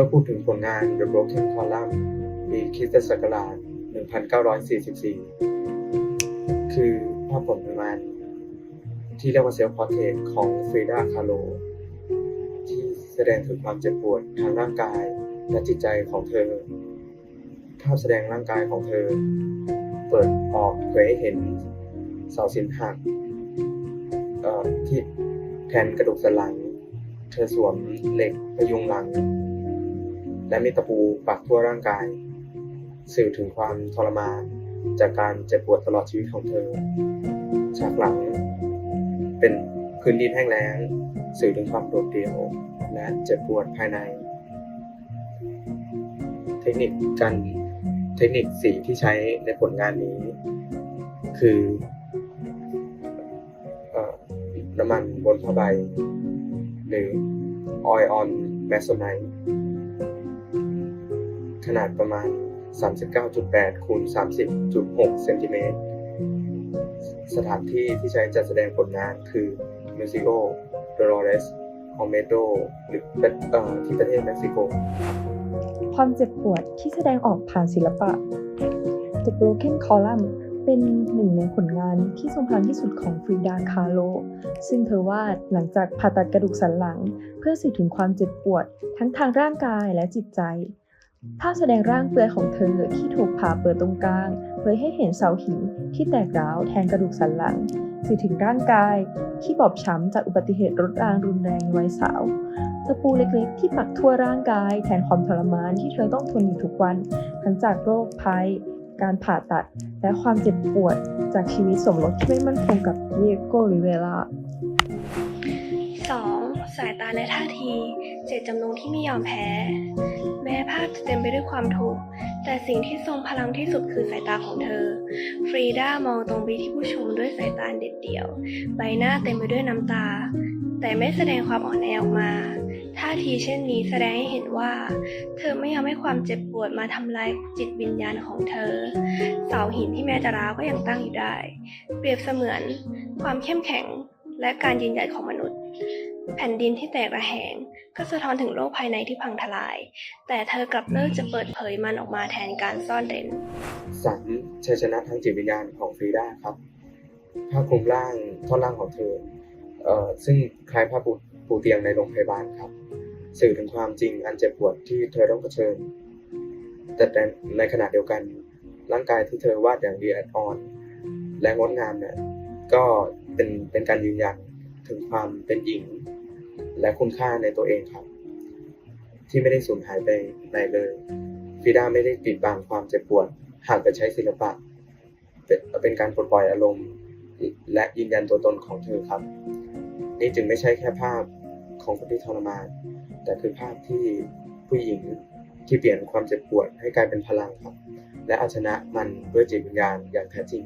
มื่อพูดถึงผลงาน The Broken Column ปีคริสตศักราช 1944 คือภาพผลงานที่เรียกว่าเซลฟ์พอร์เทรตของฟรีดาคาโล ที่แสดงถึงความเจ็บปวดทางร่างกายและจิตใจของเธอ ภาพแสดงร่างกายของเธอ เปิดออกเผยให้เห็นเสาสินหักที่แทนกระดูกสันหลัง เธอสวมเหล็กพยุงหลัง และมีตะปูปักทั่วร่างกาย สื่อถึงความทรมานจากการเจ็บปวดตลอดชีวิตของเธอ ฉากหลัง เป็นพื้นดินแห้งแล้ง สื่อถึงความโดดเดี่ยว และเจ็บปวดภายใน เทคนิคการเทคนิคสีที่ใช้ในผลงานนี้ คืออน้ำมันบนผ้าใบ หรือ oil on masonite ขนาดประมาณ 39.8คูณ30.6เซนติเมตร สถานที่ที่ใช้จัดแสดงผลงานคือ Museo Dolores Olmedo หรือเป็นเอ่อที่ประเทศเม็กซิโก ความเจ็บปวดที่แสดงออกผ่านศิลปะ The Broken Column เป็นหนึ่งในผลงานที่ทรงพลังที่สุดของฟรีดาคาโล ซึ่งเธอวาดหลังจากผ่าตัดกระดูกสันหลัง เพื่อสื่อถึงความเจ็บปวดทั้งทางร่างกายและจิตใจ ภาพแสดงร่างเปลือยของเธอที่ถูกผ่าเปิดตรงกลางเผยให้เห็นเสาหินที่แตกร้าวแทนกระดูกสันหลังสื่อถึงร่างกายที่บอบช้ำจากอุบัติเหตุรถรางรุนแรงในวัยสาวตะปูเล็กๆ ที่ปักทั่วร่างกายแทนความทรมานที่เธอต้องทนอยู่ทุกวัน ทั้งจากโรคภัย การผ่าตัด และความเจ็บปวดจากชีวิตสมรสที่ไม่มั่นคงกับเยโกริเวลา 2. สายตาและท่าที เจตจำนงที่ไม่ยอมแพ้ แม้ภาพจะเต็มไปด้วยความทุกข์ แต่สิ่งที่ทรงพลังที่สุดคือสายตาของเธอ ฟรีดามองตรงไปที่ผู้ชมด้วยสายตาเด็ดเดี่ยว ใบหน้าเต็มไปด้วยน้ำตา แต่ไม่แสดงความอ่อนแอออกมา ท่าทีเช่นนี้แสดงให้เห็นว่า เธอไม่ยอมให้ความเจ็บปวดมาทำลายจิตวิญญาณของเธอ เสาหินที่แม้จะร้าวก็ยังตั้งอยู่ได้ เปรียบเสมือน ความเข้มแข็งและการยืนหยัดของมนุษย์ แผ่นดินที่แตกระแหง ก็สะท้อนถึงโลกภายในที่พังทลาย แต่เธอกลับเลิกจะเปิดเผยมันออกมาแทนการซ่อนเร้น สามชัยชนะทางจิตวิญญาณของฟรีด้าครับผ้าคลุมร่างท่อนล่างของเธอเอ่อซึ่งคล้ายผ้าปูปูเตียงในโรงพยาบาลครับ สื่อถึงความจริงอันเจ็บปวดที่เธอต้องเผชิญ แต่ในในขณะเดียวกันร่างกายที่เธอวาดอย่างดีอดออน และงดงามเนี่ยก็เป็นเป็นการยืนยันถึงความเป็นหญิง และคุณค่าในตัวเองครับ ที่ไม่ได้สูญหายไปไหนเลยฟิด้าไม่ได้ปิดบังความเจ็บปวดหากจะใช้ศิลปะเป็นการปลดปล่อยอารมณ์ และยืนยันตัวตนของเธอครับ นี่จึงไม่ใช่แค่ภาพของคนที่ทรมาน แต่คือภาพที่ผู้หญิงที่เปลี่ยนความเจ็บปวดให้กลายเป็นพลังครับ และเอาชนะมันด้วยจิตวิญญาณอย่างแท้จริง